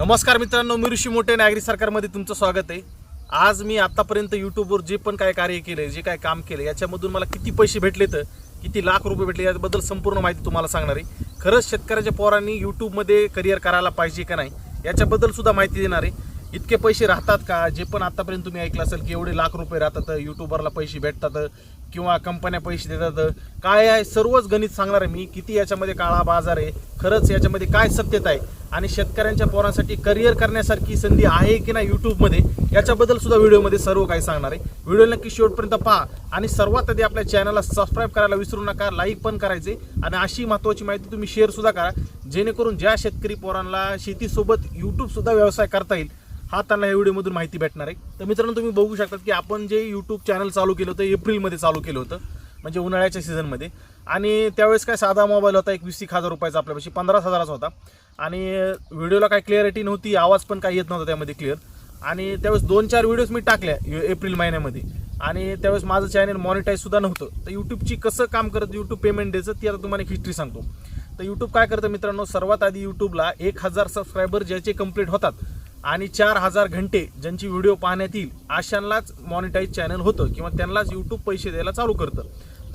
नमस्कार मित्रांनो मी ऋषी मोठे नागरी सरकारमध्ये तुमचं स्वागत आहे. आज मी आतापर्यंत यूट्यूबवर जे पण काय कार्य केलं जे काय काम केलं याच्यामधून मला किती पैसे भेटले तर किती लाख रुपये भेटले याबद्दल संपूर्ण माहिती तुम्हाला सांगणार आहे. खरंच शेतकऱ्याच्या पोरांनी यूट्यूबमध्ये करिअर करायला पाहिजे का नाही याच्याबद्दल सुद्धा माहिती देणार आहे. इतके पैसे राहतात का? जे पण आतापर्यंत तुम्ही ऐकलं असेल की एवढे लाख रुपये राहतात यूट्यूबरला पैसे भेटतात किंवा कंपन्या पैसे देतात. काय आहे? सर्वच गणित सांगणार आहे मी. किती याच्यामध्ये काळा बाजार आहे? खरंच याच्यामध्ये काय सत्यता आहे? आणि शेतकऱ्यांच्या पोरांसाठी करिअर करण्यासारखी संधी आहे की नाही यूट्यूबमध्ये याच्याबद्दल सुद्धा व्हिडिओमध्ये सर्व काही सांगणार आहे. व्हिडिओ नक्की शेवटपर्यंत पहा. आणि सर्वात आधी आपल्या चॅनलला सबस्क्राईब करायला विसरू नका लाईक पण करायचे. आणि अशी महत्त्वाची माहिती तुम्ही शेअरसुद्धा करा. जेणेकरून ज्या शेतकरी पोरांना शेतीसोबत यूट्यूबसुद्धा व्यवसाय करता येईल हा त्यांना या व्हिडिओमधून माहिती भेटणार आहे. तर मित्रांनो तुम्ही बघू शकता की आपण जे यूट्यूब चॅनल चालू केलं होतं एप्रिलमध्ये चालू केलं होतं म्हणजे उन्हाळ्याच्या सीझनमध्ये आणि त्यावेळेस काय साधा मोबाईल होता एक वीस एक हजार रुपयाचा आपल्यापाशी पंधराच हजाराचा होता. आणि व्हिडिओला काय क्लिअरिटी नव्हती आवाज पण काही येत नव्हता त्यामध्ये क्लिअर आणि त्यावेळेस दोन चार व्हिडिओज मी टाकल्या एप्रिल महिन्यामध्ये. आणि त्यावेळेस माझं चॅनल मॉनिटाईज सुद्धा नव्हतं. तर यूट्यूबची कसं काम करत यूट्यूब पेमेंट द्यायचं ती आता तुम्हाला एक हिस्ट्री सांगतो. तर यूट्यूब काय करतं मित्रांनो सर्वात आधी यूट्यूबला एक हजार सबस्क्रायबर ज्याचे कंप्लीट होतात आणि चार हजार घंटे ज्यांची व्हिडिओ पाहण्यात येईल अशांनाच मॉनिटाईज चॅनल होतं किंवा त्यांनाच यूट्यूब पैसे द्यायला चालू करतं.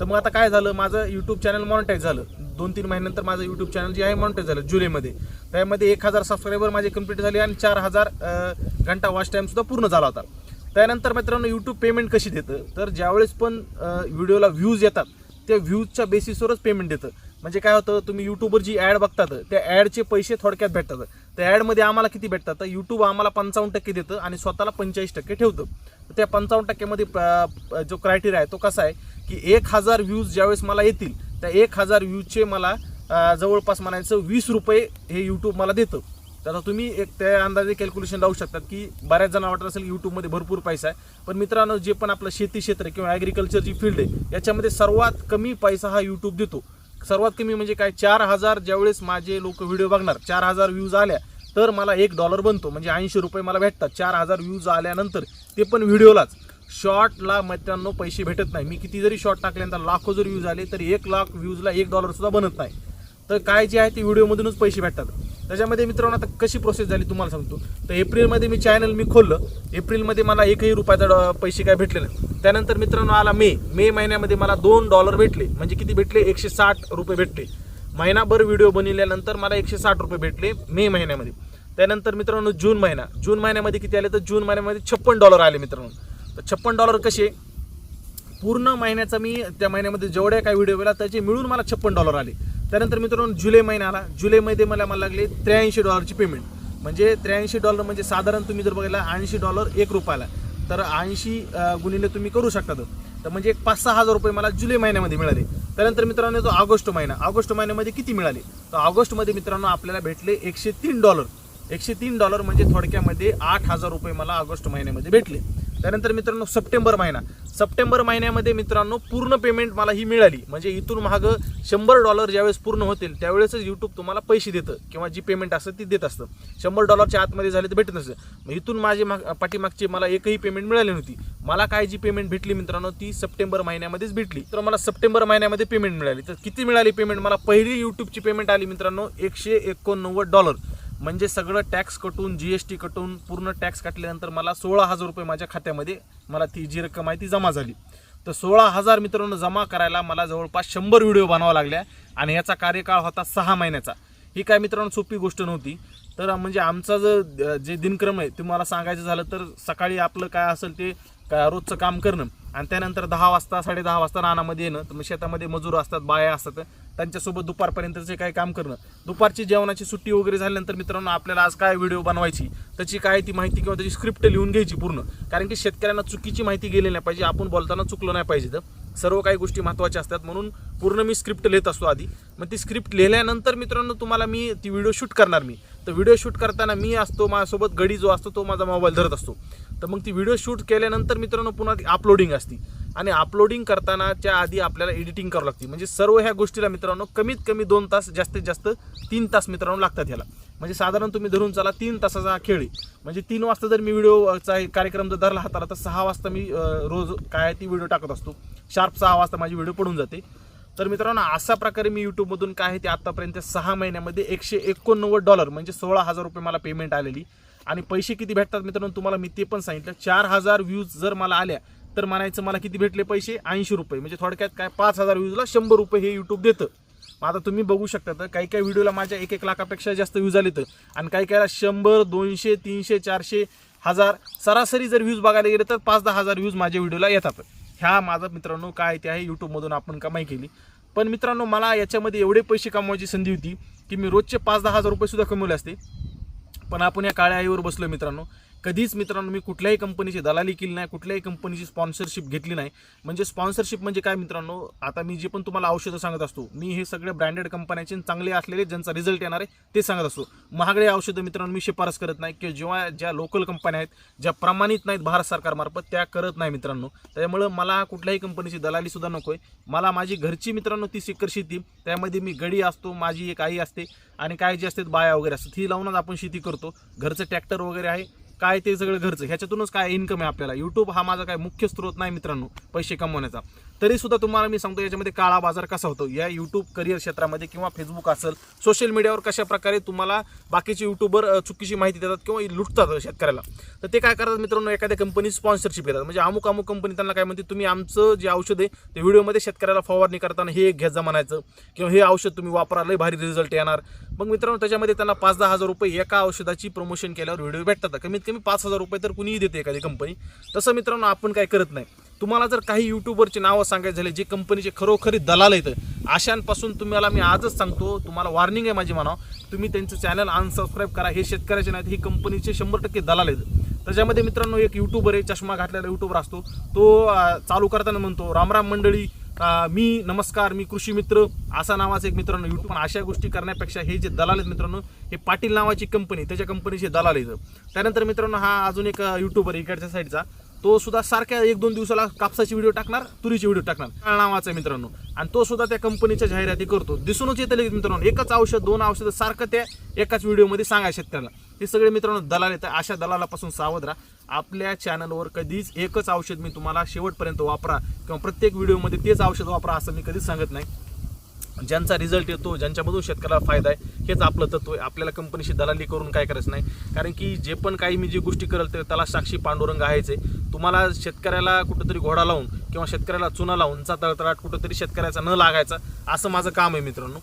तर मग आता काय झालं? माझं यूट्यूब चॅनल मॉनिटाईज झालं. दोन तीन महिन्यानंतर माझं यूट्यूब चॅनल जे आहे मॉनिटाईज झालं जुलैमध्ये. त्यामध्ये एक हजार सबस्क्रायबर माझे कंप्लीट झाले आणि चार हजार घंटा वॉच टाईमसुद्धा पूर्ण झाला होता. त्यानंतर मित्रांनो यूट्यूब पेमेंट कशी देतं? तर ज्यावेळेस पण व्हिडिओला व्ह्यूज येतात त्या व्ह्यूजच्या बेसिसवरच पेमेंट देतं. म्हणजे काय होतं? तुम्ही यूट्यूबवर जी ॲड बघतात त्या ॲडचे पैसे थोडक्यात भेटतात. त्या ॲडमध्ये आम्हाला किती भेटतात? तर यूट्यूब आम्हाला पंचावन्न टक्के देतं आणि स्वतःला पंचेचाळीस टक्के ठेवतं. त्या पंचावन्न टक्क्यामध्ये प- जो क्रायटेरिया आहे तो कसा आहे की एक हजार व्ह्यूज ज्यावेळेस मला येतील त्या एक हजार व्ह्यूजचे मला जवळपास म्हणायचं वीस रुपये हे यूट्यूब मला देतं. तर तुम्ही एक त्या अंदाजे कॅल्क्युलेशन लावू शकतात की बऱ्याच जणांना वाटत असेल यूट्यूबमध्ये भरपूर पैसा आहे. पण मित्रांनो जे पण आपलं शेती क्षेत्र किंवा ॲग्रिकल्चरची फील्ड आहे याच्यामध्ये सर्वात कमी पैसा हा यूट्यूब देतो. सर्वात कमी म्हणजे काय चार हजार ज्यावेळेस माझे लोक व्हिडिओ बघणार चार हजार व्ह्यूज आल्या तर मला एक डॉलर बनतो. म्हणजे ऐंशी रुपये मला भेटतात. चार हजार व्ह्यूज आल्यानंतर ते पण व्हिडिओलाच शॉर्टला मित्रांनो पैसे भेटत नाही. मी किती जरी शॉर्ट टाकल्यानंतर लाखो जर व्ह्यूज आले तर एक लाख व्ह्यूजला एक डॉलरसुद्धा बनत नाही. तर काय जे आहे ते व्हिडिओमधूनच पैसे भेटतात. त्याच्यामध्ये मित्रांनो आता कशी प्रोसेस झाली तुम्हाला सांगतो. तर एप्रिलमध्ये मी चॅनल मी खोललं. एप्रिलमध्ये मला एकही रुपयाचा पैसे काय भेटले नाही त्यानंतर मित्रांनो आला मे. मे महिन्यामध्ये मला दोन डॉलर भेटले. म्हणजे किती भेटले? एकशे साठ रुपये भेटले. महिनाभर व्हिडिओ बनवल्यानंतर मला एकशे साठ रुपये भेटले मे महिन्यामध्ये. त्यानंतर मित्रांनो जून महिना. जून महिन्यामध्ये किती आले? तर जून महिन्यामध्ये छप्पन डॉलर आले मित्रांनो. तर छप्पन डॉलर कसे? पूर्ण महिन्याचा मी त्या महिन्यामध्ये जेवढ्या काही व्हिडिओ केला त्याचे मिळून मला छप्पन डॉलर आले. त्यानंतर मित्रांनो जुलै महिना आला. जुलैमध्ये मला मला लागले त्र्याऐंशी डॉलरची पेमेंट म्हणजे त्र्याऐंशी डॉलर म्हणजे साधारण तुम्ही जर बघितला ऐंशी डॉलर एक रुपयाला. तर ऐंशी गुणिले तुम्ही करू शकता तर म्हणजे एक पाच सहा हजार रुपये मला जुलै महिन्यामध्ये मिळाले. त्यानंतर मित्रांनो तो ऑगस्ट महिना. ऑगस्ट महिन्यामध्ये किती मिळाले? तर ऑगस्टमध्ये मित्रांनो आपल्याला भेटले एकशे तीन डॉलर. एकशे तीन डॉलर म्हणजे थोडक्यामध्ये आठ हजार रुपये मला ऑगस्ट महिन्यामध्ये भेटले. त्यानंतर मित्रांनो सप्टेंबर महिना. सप्टेंबर महिन्यामध्ये मित्रांनो पूर्ण पेमेंट मला ही मिळाली. म्हणजे इथून मागं शंभर डॉलर ज्यावेळेस पूर्ण होतील त्यावेळेसच यूट्यूब तुम्हाला पैसे देतं. किंवा जी पेमेंट असतं ती देत असतं. शंभर डॉलरच्या आतमध्ये झाले तर भेटत नसतं. मग इथून माझे माग पाठीमागची मला एकही पेमेंट मिळाली नव्हती. मला काय जी पेमेंट भेटली मित्रांनो ती सप्टेंबर महिन्यामध्येच भेटली. तर मला सप्टेंबर महिन्यामध्ये पेमेंट मिळाली. तर किती मिळाली पेमेंट मला पहिली यूट्यूबची पेमेंट आली मित्रांनो एकशे एकोणनव्वद डॉलर म्हणजे सगळं टॅक्स कटून जी एस टी कटून पूर्ण टॅक्स काटल्यानंतर मला सोळा हजार रुपये माझ्या खात्यामध्ये मला ती जी रक्कम आहे ती जमा झाली. तर सोळा हजार मित्रांनो जमा करायला मला जवळपास शंभर व्हिडिओ बनावा लागल्या आणि याचा कार्यकाळ होता सहा महिन्याचा. ही काय मित्रांनो सोपी गोष्ट नव्हती. तर म्हणजे आमचा जो जे दिनक्रम आहे तुम्हाला सांगायचं झालं तर सकाळी आपलं काय असेल ते का रोजचं काम करणं. आणि त्यानंतर दहा वाजता साडे दहा वाजता रानामध्ये येणं तर मग शेतामध्ये मजूर असतात बाया असतात त्यांच्यासोबत दुपारपर्यंतचे काय काम करणं. दुपारची जेवणाची सुट्टी वगैरे झाल्यानंतर मित्रांनो आपल्याला आज काय व्हिडिओ बनवायची त्याची काय ती माहिती किंवा त्याची स्क्रिप्ट लिहून घ्यायची पूर्ण. कारण की शेतकऱ्यांना चुकीची माहिती गेली नाही पाहिजे आपण बोलताना चुकलो नाही पाहिजे. तर सर्व काही गोष्टी महत्त्वाच्या असतात. म्हणून पूर्ण मी स्क्रिप्ट लिहित असतो आधी. मग ती स्क्रिप्ट लिहिल्यानंतर मित्रांनो तुम्हाला मी ती व्हिडिओ शूट करणार मी. तर व्हिडिओ शूट करताना मी असतो माझ्यासोबत गडी जो असतो तो माझा मोबाईल धरत असतो. तर मग ती व्हिडिओ शूट केल्यानंतर मित्रांनो पुन्हा ती अपलोडिंग असती. आणि अपलोडिंग करतानाच्या आधी आपल्याला एडिटिंग करावं लागते. म्हणजे सर्व ह्या गोष्टीला मित्रांनो कमीत कमी दोन तास जास्तीत जास्त तीन तास मित्रांनो लागतात ह्याला. म्हणजे साधारण तुम्ही धरून चला तीन तासाचा हा खेळ म्हणजे तीन वाजता जर मी व्हिडिओचा कार्यक्रम जर धरला हाताला तर सहा वाजता मी रोज काय आहे ती व्हिडिओ टाकत असतो. शार्प सहा वाजता माझी व्हिडिओ पडून जाते. तर मित्रांनो अशा प्रकारे मी यूट्यूबमधून काय आहे ते आतापर्यंत सहा महिन्यामध्ये एकशे एकोणनव्वद डॉलर म्हणजे सोळा हजार रुपये मला पेमेंट आलेली. आणि पैसे किती भेटतात मित्रांनो तुम्हाला मी ते पण सांगितलं. चार हजार व्ह्यूज जर मला आल्या तर म्हणायचं मला किती भेटले पैसे? ऐंशी रुपये. म्हणजे थोडक्यात काय पाच हजार व्ह्यूजला शंभर रुपये हे यूट्यूब देतं. मग आता तुम्ही बघू शकता तर काही काही व्हिडिओला माझ्या एक एक लाखापेक्षा जास्त व्ह्यूज आले तर. आणि काही काहीला शंभर दोनशे तीनशे चारशे हजार सरासरी जर व्ह्यूज बघायला गेले तर पाच दहा हजार व्ह्यूज माझ्या व्हिडिओला येतात. ह्या माझा मित्रांनो काय ते आहे यूट्यूबमधून आपण कमाई केली. पण मित्रांनो मला याच्यामध्ये एवढे पैसे कमवायची संधी होती की मी रोजचे पाच दहा हजार रुपये सुद्धा कमवले असते. पण आपण या काळ्या आईवर बसलो मित्रांनो. कधीच मित्रांनो मी कुठल्याही कंपनीची दलाली केली नाही कुठल्याही कंपनीची स्पॉन्सरशिप घेतली नाही. म्हणजे स्पॉन्सरशिप म्हणजे काय मित्रांनो आता मी जे पण तुम्हाला औषधं सांगत असतो मी हे सगळे ब्रँडेड कंपन्याचे चांगले असलेले ज्यांचा रिझल्ट येणार आहे ते सांगत असतो. महागडे औषधं मित्रांनो मी शिफारस करत नाही किंवा जेव्हा ज्या लोकल कंपन्या आहेत ज्या प्रमाणित नाहीत भारत सरकारमार्फत त्या करत नाही मित्रांनो. त्यामुळं मला कुठल्याही कंपनीची दलालीसुद्धा नको आहे मला माझी घरची मित्रांनो ती सिकर शेती त्यामध्ये मी गडी असतो माझी एक आई असते आणि काय जे असतात बाया वगैरे असतात ही लावूनच आपण शेती करतो. घरचं ट्रॅक्टर वगैरे आहे काय ते सगळं घरचं ह्याच्यातूनच काय इन्कम आहे आपल्याला. युट्यूब हा माझा काय मुख्य स्रोत नाही मित्रांनो पैसे कमवण्याचा. तरी सुद्धा तुम्हाला मी सांगतो याच्यामध्ये काळा बाजार कसा होतो? या युट्यूब करिअर क्षेत्रामध्ये किंवा फेसबुक असेल सोशल मीडियावर कशा प्रकारे तुम्हाला बाकीचे युट्यूबर चुकीची माहिती देतात किंवा लुटतात शेतकऱ्याला. तर ते काय करतात मित्रांनो एखाद्या कंपनी स्पॉन्सरशिप घेतात म्हणजे अमुक अमुक कंपनी त्यांना काय म्हणते तुम्ही आमचं जे औषध आहे ते व्हिडिओमध्ये शेतकऱ्याला फवारणी करताना हे एक घ्यायचं म्हणायचं किंवा हे औषध तुम्ही वापरा लय भारी रिझल्ट येणार. मग मित्रांनो त्याच्यामध्ये त्यांना पाच दहा हजार रुपये एका औषधाची प्रमोशन केल्यावर व्हिडिओ भेटतात. कमीत कमी पाच हजार रुपये तर कुणीही देते एखादी कंपनी तसं मित्रांनो आपण काय करत नाही. तुम्हाला जर काही युट्यूबरची नावं सांगायचे झाले जे कंपनीचे खरोखरी दलाल आहेत अशांपासून तुम्हाला मी आजच सांगतो तुम्हाला वॉर्निंग आहे माझी म्हणावं तुम्ही त्यांचं चॅनल अनसबस्क्राईब करा हे शेतकऱ्याचे नाहीत ही कंपनीचे शंभर टक्के दलाल आहेत. त्याच्यामध्ये मित्रांनो एक युट्यूबर आहे चष्मा घातलेला युट्यूबर असतो तो चालू करताना म्हणतो रामराम मंडळी मी नमस्कार मी कृषी मित्र असा नावाचा एक मित्रांनो युट्यूब पण अशा गोष्टी करण्यापेक्षा हे जे दलाल आहेत मित्रांनो हे पाटील नावाची कंपनी त्याच्या कंपनीचे दलाल आहेत. त्यानंतर मित्रांनो हा अजून एक युट्यूबर इकडच्या साईडचा तो सुद्धा सारख्या एक दोन दिवसाला कापसाची व्हिडिओ टाकणार तुरीची व्हिडिओ टाकणार काळ नावाचा आहे मित्रांनो. आणि तो सुद्धा त्या कंपनीच्या जाहिराती करतो. दिसूनच येतं मित्रांनो एकच औषध दोन औषधं सारखं त्या एकाच व्हिडिओमध्ये सांगा शेतकऱ्याला हे सगळे मित्रांनो दलाल येतात अशा दलालापासून सावध राहा. आपल्या चॅनलवर कधीच एकच औषध मी तुम्हाला शेवटपर्यंत वापरा किंवा प्रत्येक व्हिडिओमध्ये तेच औषध वापरा असं मी कधीच सांगत नाही. ज्यांचा रिझल्ट येतो ज्यांच्यामधून शेतकऱ्याला फायदा आहे हेच आपलं तत्व आहे. आपल्याला कंपनीशी दलाली करून काय करायचं नाही. कारण की जे पण काही मी जी गोष्टी करेल ते त्याला साक्षी पांडुरंग आहेच आहे. तुम्हाला शेतकऱ्याला कुठंतरी घोडा लावून किंवा शेतकऱ्याला चुना लावून चा तळतळाट कुठंतरी शेतकऱ्याचा न लागायचा असं माझं काम आहे मित्रांनो.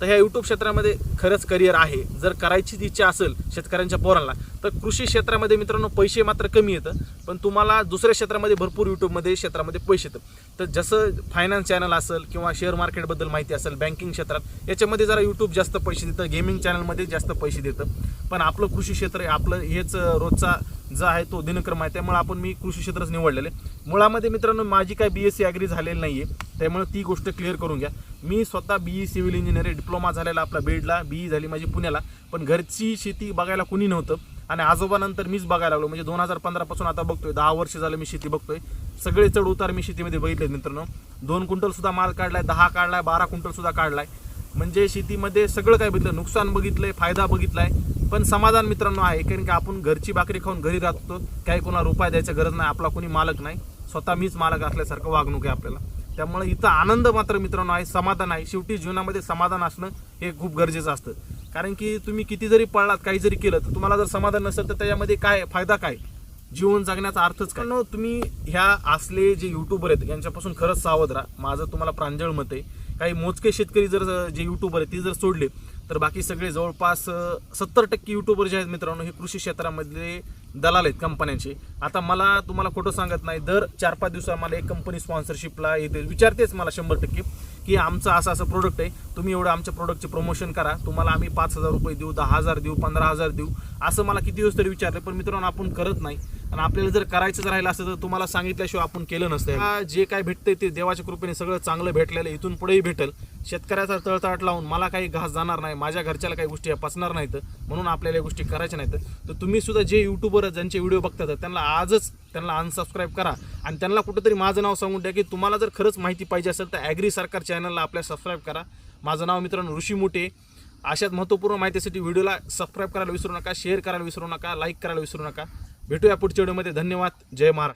तर ह्या यूट्यूब क्षेत्रामध्ये खरंच करिअर आहे. जर करायचीच इच्छा असेल शेतकऱ्यांच्या पोरांना तर कृषी क्षेत्रामध्ये मित्रांनो पैसे मात्र कमी येतं. पण तुम्हाला दुसऱ्या क्षेत्रामध्ये भरपूर यूट्यूबमध्ये क्षेत्रामध्ये पैसे येतं. तर जसं फायनान्स चॅनल असेल किंवा शेअर मार्केटबद्दल माहिती असेल बँकिंग क्षेत्रात याच्यामध्ये जरा यूट्यूब जास्त पैसे देतं. गेमिंग चॅनलमध्ये जास्त पैसे देतं. पण आपलं कृषी क्षेत्र आपलं हेच रोजचा जो आहे तो दिनक्रम आहे. त्यामुळे आपण मी कृषी क्षेत्रच निवडलेले. मुळामध्ये मित्रांनो माझी काय बी एस सी ॲग्री झालेली नाही आहे त्यामुळे ती गोष्ट क्लिअर करून घ्या. मी स्वतः B E civil engineer diploma झालेला आपला बीडला बी ई झाली माझी पुण्याला. पण घरची शेती बघायला कुणी नव्हतं. आणि आजोबानंतर मीच बघायला लागलो. म्हणजे दोन हजार पंधरापासून आता बघतोय. दहा वर्ष झालं मी शेती बघतोय. सगळे चढ उतार मी शेतीमध्ये बघितले मित्रांनो. दोन क्विंटलसुद्धा माल काढलाय दहा काढलाय बारा क्विंटलसुद्धा काढलाय. म्हणजे शेतीमध्ये सगळं काय बघितलं नुकसान बघितलंय फायदा बघितलाय. पण समाधान मित्रांनो आहे कारण की आपण घरची भाकरी खाऊन घरी राहतो. काही कोणाला रुपये द्यायची गरज नाही आपला कोणी मालक नाही. स्वतः मीच मालक असल्यासारखं वागणूक आहे आपल्याला. त्यामुळे इथं आनंद मात्र मित्रांनो आहे समाधान आहे. शेवटी जीवनामध्ये समाधान असणं हे खूप गरजेचं असतं. कारण की तुम्ही किती जरी पळलात काही जरी केलं तर तुम्हाला जर समाधान नसेल तर त्याच्यामध्ये काय फायदा काय? जीवन जगण्याचा अर्थच काय? तुम्ही ह्या असले जे युट्यूबर आहेत यांच्यापासून खरंच सावध राहा. माझं तुम्हाला प्रांजळ मत आहे. काही मोजके शेतकरी जर जे युट्यूबर आहेत ते जर सोडले तर बाकी सगळे जवळपास सत्तर टक्के युट्यूबर जे आहेत मित्रांनो हे कृषी क्षेत्रामधले दलाल आहेत कंपन्यांचे. आता मला तुम्हाला खोटं सांगत नाही दर चार पाच दिवसा मला एक कंपनी स्पॉन्सरशिपला येते विचारतेच मला शंभर टक्के की आमचं असं असं प्रोडक्ट आहे तुम्ही एवढं आमच्या प्रोडक्टचे प्रमोशन करा तुम्हाला आम्ही पाच हजार रुपये देऊ दहा हजार देऊ पंधरा हजार देऊ असं मला किती दिवस तरी विचारलं पण मित्रांनो आपण करत नाही. आणि आपल्याला जर करायचं राहिलं असतं तर तुम्हाला सांगितल्याशिवाय आपण केलं नसतं. जे काय भेटतंय ते देवाच्या कृपेने सगळं चांगलं भेटलेलं इथून पुढेही भेटेल. शेतकऱ्याचा तळतळाट लावून मला काही घास जाणार नाही. माझ्या घरच्याला काही गोष्टी पचणार नाहीत. म्हणून आपल्याला या गोष्टी करायच्या नाहीत. तर तुम्ही सुद्धा जे युट्यूबर ज्यांचे व्हिडिओ बघतात त्यांना आजच त्यांना अनसबस्क्राईब करा. आणि त्यांना कुठंतरी माझं नाव सांगून द्या की तुम्हाला जर खरंच माहिती पाहिजे असेल तर ॲग्री सरकार चॅनलला आपल्या सबस्क्राईब करा. माझं नाव मित्रांनो ऋषी मोठे. अशाच महत्त्वपूर्ण माहितीसाठी व्हिडिओला सबस्क्राईब करायला विसरू नका शेअर करायला विसरू नका लाईक करायला विसरू नका. भेटूया पुढच्या व्हिडिओमध्ये. धन्यवाद. जय महाराष्ट्र.